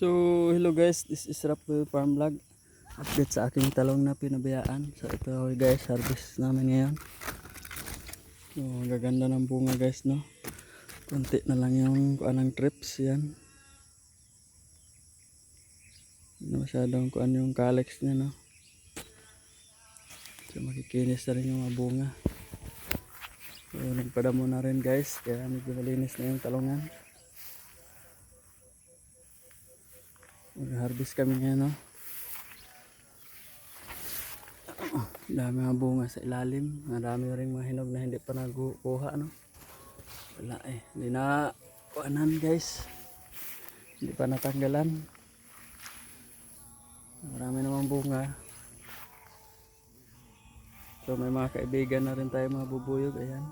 So, hello guys, this is Rapper Farm Vlog. Update sa aking talong na pinabayaan. So, ito guys, harvest namin ngayon. So, gaganda ng bunga guys, no? Kunti na lang yung kuan trips, yan. Hindi masyadong kuan yung calyx niya, no? So, makikinis na rin yung mga bunga. So, nagpadamo na rin guys, kaya medyo malinis na yung talongan. Mag-harvest kami ngayon, no? Dami mga bunga sa ilalim. Marami rin mga hinog na hindi pa nagukuha, no? Wala eh. Hindi na kuanan, guys. Hindi pa natanggalan. Marami naman bunga. So may mga kaibigan na rin tayo mga bubuyog. Ayan.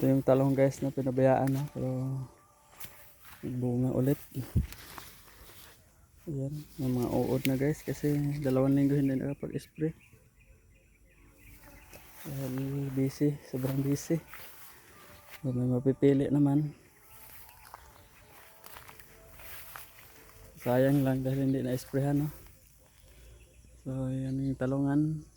Ito yung talong guys na pinabayaan na pero bunga ulit. Ayan, may mga uod na guys kasi dalawang linggo hindi nakapag-spray. Dahil busy, sobrang busy. So, may mapipili naman. Sayang lang dahil hindi na-sprayhan no. So, yan yung talungan.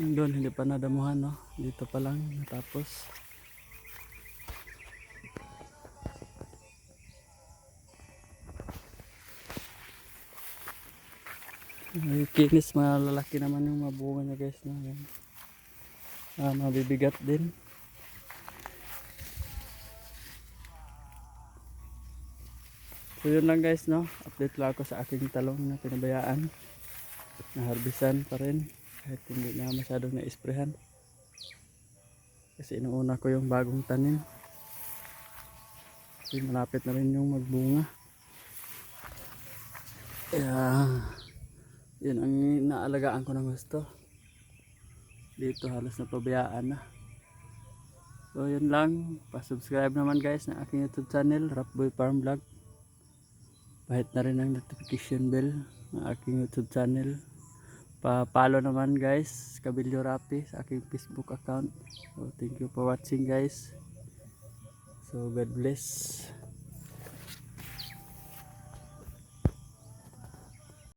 Doon hindi pa nadamuhan no. Dito pa lang natapos. Ay, kinis mga lalaki naman yung mabunga niya guys no. Ah, mabibigat din. So yun lang guys no. Update lang ako sa aking talong na pinabayaan. Naharbisan pa rin kahit hindi na masyadong na-sprayhan kasi inuuna ko yung bagong tanim. Kasi malapit na rin yung magbunga. Kaya yun ang naalagaan ko ng gusto. Dito halos napabayaan na. So yun lang. Pa-subscribe naman guys ng aking youtube channel Rapboy Farm Vlog. Bahit na rin ang notification bell ng aking youtube channel pa-follow naman guys. Kabilyo Rapi sa aking Facebook account. So thank you for watching guys. So God bless